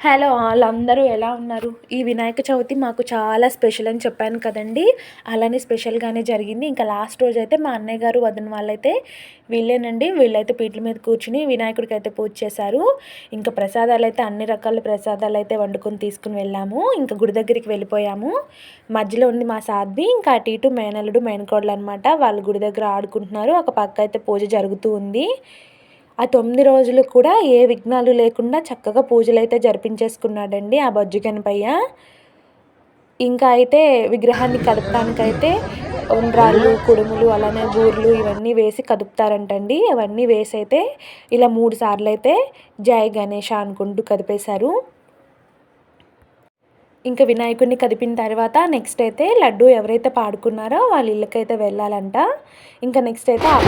Hello వాళ్ళందరూ ఎలా ఉన్నారు? ఈ వినాయక చవితి మాకు చాలా స్పెషల్ అని చెప్పాను కదండి. అలానే స్పెషల్గానే జరిగింది. ఇంకా లాస్ట్ రోజు అయితే మా అన్నయ్య గారు వదిన వాళ్ళైతే వీళ్ళేనండి. వీళ్ళైతే పీట్ల మీద కూర్చుని వినాయకుడికి అయితే పూజ చేశారు. ఇంకా ప్రసాదాలు అయితే అన్ని రకాల ప్రసాదాలు అయితే వండుకొని తీసుకుని వెళ్ళాము. ఇంకా గుడి దగ్గరికి వెళ్ళిపోయాము. మధ్యలో ఉంది మా సాధ్వి. ఇంకా అటు ఇటు మేనల్లుడు మేనకోడలు అనమాట వాళ్ళు గుడి దగ్గర ఆడుకుంటున్నారు. ఒక పక్క అయితే పూజ జరుగుతూ ఉంది. ఆ తొమ్మిది రోజులు కూడా ఏ విఘ్నాలు లేకుండా చక్కగా పూజలు అయితే జరిపించేసుకున్నాడండి ఆ బొజ్జు గణపయ్య. ఇంకా అయితే విగ్రహాన్ని కదపడానికైతే ఉండ్రాళ్ళు కుడుములు అలానే బూర్లు ఇవన్నీ వేసి కదుపుతారంటండి. అవన్నీ వేసి అయితే ఇలా మూడు సార్లు అయితే జై గణేష అనుకుంటూ కదిపేశారు. ఇంకా వినాయకుడిని కదిపిన తర్వాత నెక్స్ట్ అయితే లడ్డు ఎవరైతే పాడుకున్నారో వాళ్ళ ఇళ్ళకైతే వెళ్ళాలంట. ఇంకా నెక్స్ట్ అయితే ఆ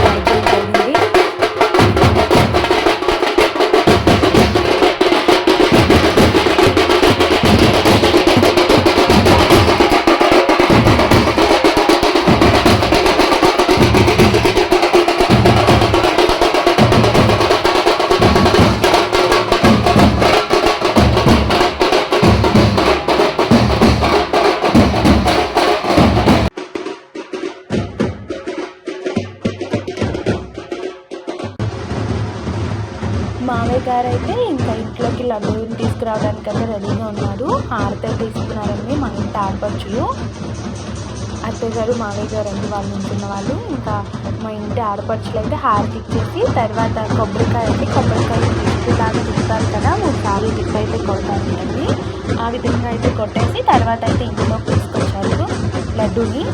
మామయ్య గారు అయితే ఇంకా ఇంట్లోకి లడ్డూని తీసుకురావడానికైతే అయితే రెడీగా ఉన్నారు. ఆరితే తీసుకున్నారండి మా ఇంటి ఆడపడుచులు. అత్తయ్య గారు మామయ్య గారు అండి వాళ్ళు ఉంటున్న వాళ్ళు. ఇంకా మా ఇంటి ఆడపడుచులు అయితే హారతి ఇచ్చేసి తర్వాత కొబ్బరికాయ అయితే కొబ్బరికాయ లాగా తిప్పుతారు కదా మూడు సార్లు తిప్పి అయితే కొడతారు ఆ విధంగా అయితే కొట్టేసి తర్వాత అయితే ఇంట్లోకి తీసుకొచ్చారు లడ్డూని.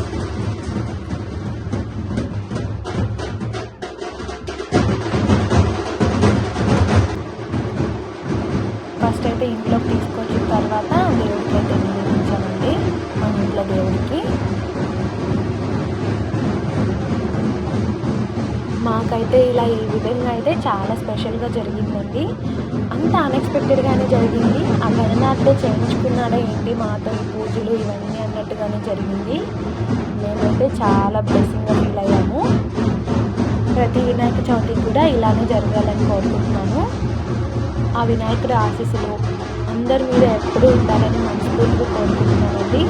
ఫస్ట్ అయితే ఇంట్లోకి తీసుకొచ్చిన తర్వాత దేవుడికి అయితే నివేదించామండి మన ఇంట్లో దేవుడికి. మాకైతే ఇలా ఈ విధంగా అయితే చాలా స్పెషల్గా జరిగిందండి. అంత అన్ఎక్స్పెక్టెడ్గానే జరిగింది. ఆ గణనాథ్లో చేయించుకున్నాడా ఏంటి మాతో ఈ పూజలు ఇవన్నీ అన్నట్టుగానే జరిగింది. మేమైతే చాలా బ్లెస్సింగ్గా ఫీల్ అయ్యాము. ప్రతి వినాయక చవితి కూడా ఇలానే జరగాలని కోరుకుంటున్నాను. ఆ వినాయకుడి ఆశీస్సులు అందరి మీద ఎప్పుడూ ఉండాలని మనస్ఫూర్తిగా కోరుకుంటున్నానండి.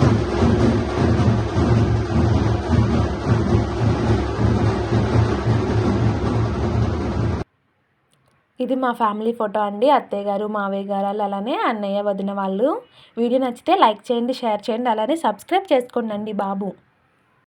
ఇది మా ఫ్యామిలీ ఫోటో అండి. అత్తయ్య గారు మావయ్య గారు అలానే అన్నయ్య వదిన వాళ్ళు. వీడియో నచ్చితే లైక్ చేయండి షేర్ చేయండి అలానే సబ్స్క్రైబ్ చేసుకోండి బాబు.